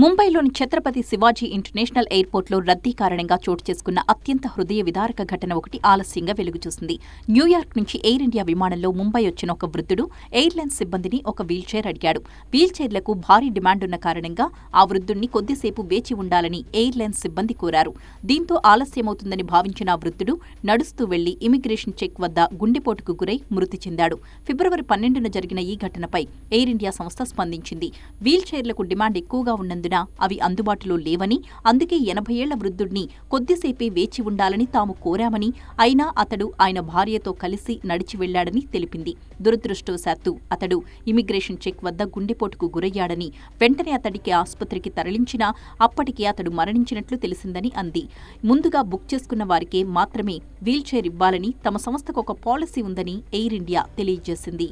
ముంబైలోని ఛత్రపతి శివాజీ ఇంటర్నేషనల్ ఎయిర్పోర్ట్లో రద్దీ కారణంగా చోటు చేసుకున్న అత్యంత హృదయ విదారక ఘటన ఒకటి ఆలస్యంగా వెలుగుచూసింది. న్యూయార్క్ నుంచి ఎయిర్ ఇండియా విమానంలో ముంబై వచ్చిన ఒక వృద్ధుడు ఎయిర్లైన్స్ సిబ్బందిని ఒక వీల్చైర్ అడిగాడు. వీల్చైర్లకు భారీ డిమాండ్ ఉన్న కారణంగా ఆ వృద్ధుణ్ణి కొద్దిసేపు వేచి ఉండాలని ఎయిర్లైన్స్ సిబ్బంది కోరారు. దీంతో ఆలస్యమవుతుందని భావించిన ఆ వృద్ధుడు నడుస్తూ వెళ్ళి ఇమిగ్రేషన్ చెక్ వద్ద గుండెపోటుకు గురై మృతి చెందాడు. ఫిబ్రవరి పన్నెండున జరిగిన ఈ ఘటనపై ఎయిర్ ఇండియా సంస్థ స్పందించింది. వీల్చైర్లకు డిమాండ్ ఎక్కువగా ఉన్నందున అవి అందుబాటులో లేవని అందుకే ఎనభై ఏళ్ళ వృద్ధుడిని కొద్దిసేపే వేచి ఉండాలని తాము కోరామని అయినా అతడు ఆయన భార్యతో కలిసి నడిచి వెళ్ళాడని తెలిపింది. దురదృష్టవశాత్తు అతడు ఇమిగ్రేషన్ చెక్ వద్ద గుండెపోటుకు గురయ్యాడని వెంటనే అతడికి ఆసుపత్రికి తరలించినా అప్పటికే అతడు మరణించినట్లు తెలిసిందని అంది. ముందుగా బుక్ చేసుకున్న వారికే మాత్రమే వీల్చైర్ ఇవ్వాలని తమ సంస్థకు ఒక పాలసీ ఉందని ఎయిర్ ఇండియా తెలియజేసింది.